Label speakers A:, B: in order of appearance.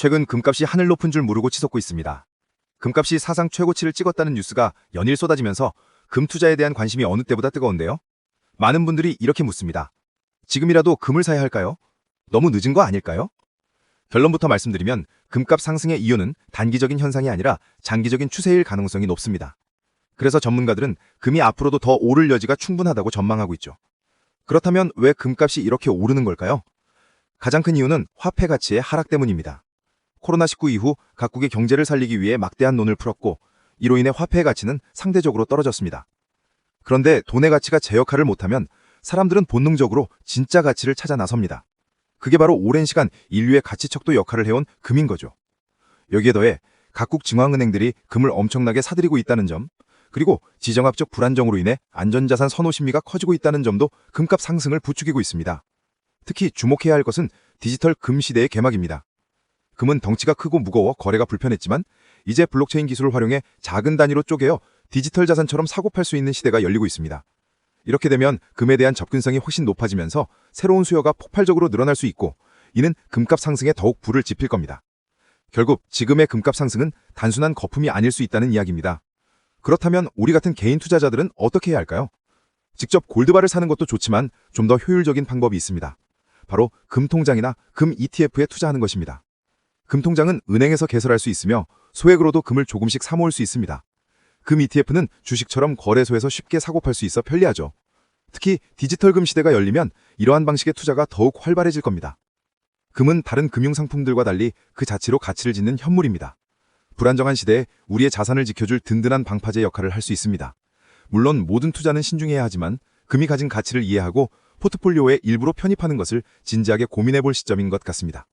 A: 최근 금값이 하늘 높은 줄 모르고 치솟고 있습니다. 금값이 사상 최고치를 찍었다는 뉴스가 연일 쏟아지면서 금 투자에 대한 관심이 어느 때보다 뜨거운데요. 많은 분들이 이렇게 묻습니다. 지금이라도 금을 사야 할까요? 너무 늦은 거 아닐까요? 결론부터 말씀드리면 금값 상승의 이유는 단기적인 현상이 아니라 장기적인 추세일 가능성이 높습니다. 그래서 전문가들은 금이 앞으로도 더 오를 여지가 충분하다고 전망하고 있죠. 그렇다면 왜 금값이 이렇게 오르는 걸까요? 가장 큰 이유는 화폐 가치의 하락 때문입니다. 코로나19 이후 각국의 경제를 살리기 위해 막대한 논을 풀었고 이로 인해 화폐의 가치는 상대적으로 떨어졌습니다. 그런데 돈의 가치가 제 역할을 못하면 사람들은 본능적으로 진짜 가치를 찾아 나섭니다. 그게 바로 오랜 시간 인류의 가치 척도 역할을 해온 금인 거죠. 여기에 더해 각국 중앙은행들이 금을 엄청나게 사들이고 있다는 점, 그리고 지정학적 불안정으로 인해 안전자산 선호 심리가 커지고 있다는 점도 금값 상승을 부추기고 있습니다. 특히 주목해야 할 것은 디지털 금 시대의 개막입니다. 금은 덩치가 크고 무거워 거래가 불편했지만 이제 블록체인 기술을 활용해 작은 단위로 쪼개어 디지털 자산처럼 사고 팔 수 있는 시대가 열리고 있습니다. 이렇게 되면 금에 대한 접근성이 훨씬 높아지면서 새로운 수요가 폭발적으로 늘어날 수 있고 이는 금값 상승에 더욱 불을 지필 겁니다. 결국 지금의 금값 상승은 단순한 거품이 아닐 수 있다는 이야기입니다. 그렇다면 우리 같은 개인 투자자들은 어떻게 해야 할까요? 직접 골드바를 사는 것도 좋지만 좀 더 효율적인 방법이 있습니다. 바로 금통장이나 금 ETF에 투자하는 것입니다. 금통장은 은행에서 개설할 수 있으며 소액으로도 금을 조금씩 사모을 수 있습니다. 금 ETF는 주식처럼 거래소에서 쉽게 사고 팔 수 있어 편리하죠. 특히 디지털 금 시대가 열리면 이러한 방식의 투자가 더욱 활발해질 겁니다. 금은 다른 금융 상품들과 달리 그 자체로 가치를 짓는 현물입니다. 불안정한 시대에 우리의 자산을 지켜줄 든든한 방파제 역할을 할 수 있습니다. 물론 모든 투자는 신중해야 하지만 금이 가진 가치를 이해하고 포트폴리오의 일부로 편입하는 것을 진지하게 고민해 볼 시점인 것 같습니다.